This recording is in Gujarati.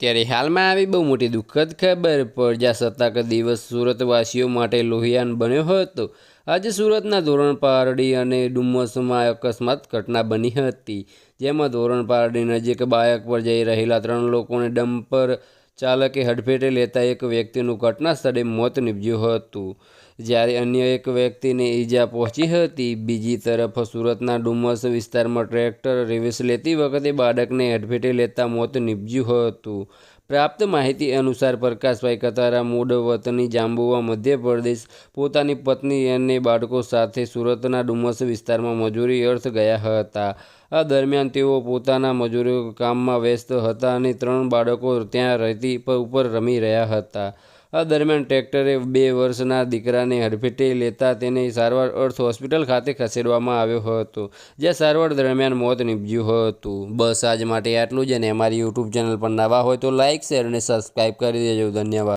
ત્યારે હાલમાં આવી બહુ મોટી દુઃખદ ખબર પ્રજાસત્તાક દિવસ સુરતવાસીઓ માટે લોહિયાન બન્યો હતો. આજે સુરતના ધોરણ પારડી અને ડુમ્મસમાં અકસ્માત ઘટના બની હતી. જેમાં ધોરણ પારડી નજીક બાઇક પર જઈ રહેલા ત્રણ લોકોને ડમ્પર ચાલકે હડફેટે લેતા એક વ્યક્તિનું ઘટના સ્થળે મોત નીપજ્યું હતું. જ્યારે અન્ય એક વ્યક્તિને ઈજા પહોંચી હતી, બીજી તરફ સુરતના ડુમસ વિસ્તારમાં ટ્રેક્ટર રિવર્સ લેતી વખતે બાળકને હડફેટે લેતા મોત નીપજ્યું હતું. પ્રાપ્ત માહિતી અનુસાર પ્રકાશભાઈ કતારા મૂળ વતની જાંબુવા મધ્યપ્રદેશ પોતાની પત્ની અને બાળકો સાથે સુરતના ડુમસ વિસ્તારમાં મજૂરી અર્થ ગયા હતા. આ દરમિયાન તેઓ પોતાના મજૂરી કામમાં વ્યસ્ત હતા અને ત્રણ બાળકો ત્યાં રહેતી ઉપર રમી રહ્યા હતા. આ દરમિયાન ટ્રેક્ટરે બે વર્ષના દીકરાને હડફેટે લેતા તેને સારવાર અર્થ હોસ્પિટલ ખાતે ખસેડવામાં આવ્યો હતો, જ્યાં સારવાર દરમિયાન મોત નીપજ્યું હતું. બસ આજ માટે આટલું જ અને અમારી યુટ્યુબ ચેનલ પર નવા હોય તો લાઇક શેર અને સબસ્ક્રાઈબ કરી દેજો. ધન્યવાદ.